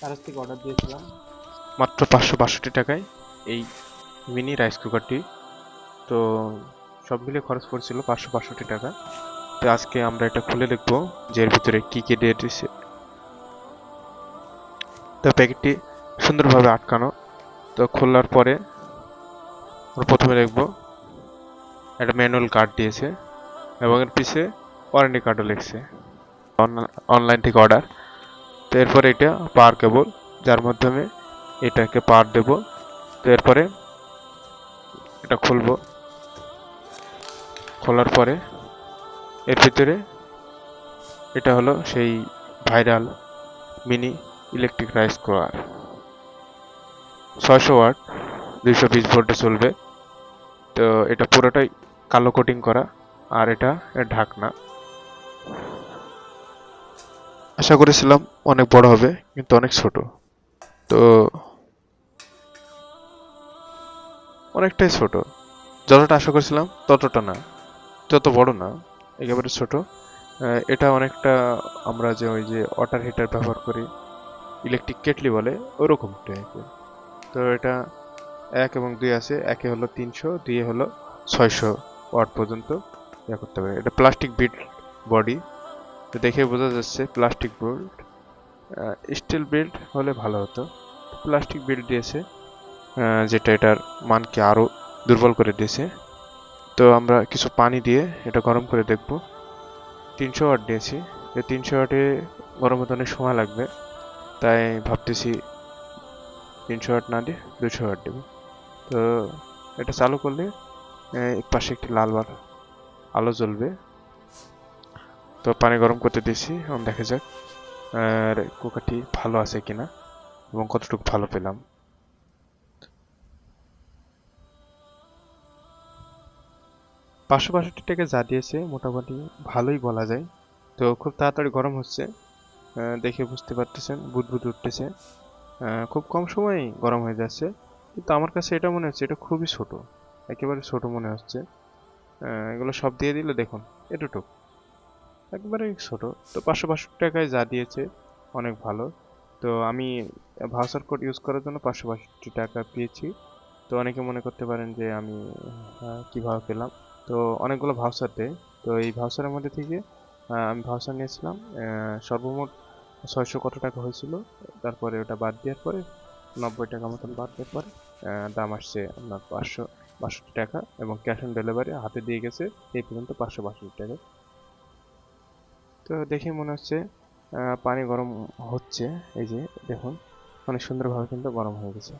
তার থেকে অর্ডার দিয়েছিলাম। মাত্র পাঁচশো বাষট্টি টাকায় এই মিনি রাইস কুকারটি তো সব মিলে খরচ পড়ছিল পাঁচশো বাষট্টি টাকা। তো আজকে আমরা এটা খুলে দেখব যে এর ভিতরে কী কী দিয়ে দিয়েছে তো প্যাকেটটি সুন্দরভাবে আটকানো। তো খোলার পরে প্রথমে দেখব একটা ম্যানুয়াল কার্ড দিয়েছে এবং এর পিছে ওয়ারেন্টি কার্ডও লিখছে। অনলাইন থেকে অর্ডার তো এরপরে এটা পাওয়ার কেবল, যার মাধ্যমে এটাকে পাওয়ার দেব। তো এরপরে এটা খুলবো। খোলার পরে এর ভিতরে এটা হলো সেই viral mini electric rice cooker ছয়শো ওয়াট, দুইশো বিশ ভোল্টে চলবে। তো এটা পুরোটাই কালো কোটিং করা, আর এটা ঢাকনা। আশা করেছিলাম অনেক বড় হবে, কিন্তু অনেক ছোট। তো অনেকটাই ছোট। যতটা আশা করেছিলাম, ততটা না। যত বড় না, একেবারে ছোট। এটা অনেকটা আমরা যে ওই যে ওয়াটার হিটার ব্যবহার করি ইলেকট্রিক কেটলি বলে ওরকম টাইপের তো এটা এক এবং দুই আছে, একে হলো তিনশো দুইয়ে হলো ছয়শো ওয়াট পর্যন্ত ইয়ে করতে পারে এটা প্লাস্টিক বিট বডি তো দেখে বোঝা যাচ্ছে প্লাস্টিক বিল্ড স্টিল বিল্ড হলে ভালো হতো। প্লাস্টিক বিল্ড দিয়েছে যেটা এটার মানকে আরও দুর্বল করে দিয়েছে। তো আমরা কিছু পানি দিয়ে এটা গরম করে দেখব। তিনশো ওয়াট দিয়েছি। এই তিনশো ওয়াটে গরম হতে অনেক সময় লাগবে, তাই ভাবতেছি তিনশো ওয়াট না দিয়ে দুশো ওয়াট দেবো। তো এটা চালু করলে এক পাশে একটি লাল বার আলো জ্বলবে। তো পানি গরম করতে দিয়েছি, এখন দেখা যাক, আর কুকারটি ভালো আছে কিনা এবং কতটুকু ভালো পেলাম। পাঁচশো বাষট্টি টাকা যা দিয়েছে, মোটামুটি ভালোই বলা যায়। তো খুব তাড়াতাড়ি গরম হচ্ছে দেখে বুঝতে পারতেছেন, বুদবুদ উঠতেছে। খুব কম সময়েই গরম হয়ে যাচ্ছে, কিন্তু আমার কাছে এটা মনে হচ্ছে, এটা খুবই ছোট, একেবারে ছোট মনে হচ্ছে। এগুলো সব দিয়ে দিলে দেখুন এটুটুক একবারে ছোট। তো পাঁচশো বাষট্টি টাকায় যা দিয়েছে, অনেক ভালো। তো আমি ভাউচার কোড ইউজ করার জন্য পাঁচশো বাষট্টি টাকা পেয়েছি। তো অনেকে মনে করতে পারেন যে আমি কীভাবে পেলাম? তো অনেকগুলো ভাউচার দেয়। তো এই ভাউচারের মধ্যে থেকে আমি ভাউচার নিয়েছিলাম সর্বমোট ছয়শো কত টাকা হয়েছিল। তারপরে ওটা বাদ দেওয়ার পরে, নব্বই টাকা মতন বাদ দেওয়ার পরে দাম আসছে আপনার পাঁচশো বাষট্টি টাকা এবং ক্যাশ অন ডেলিভারি হাতে দিয়ে গেছে, এই পর্যন্ত পাঁচশো বাষট্টি টাকা। তো দেখে মনে হচ্ছে পানি গরম হচ্ছে। এই যে, দেখুন, অনেক সুন্দরভাবে কিন্তু গরম হয়ে গেছে।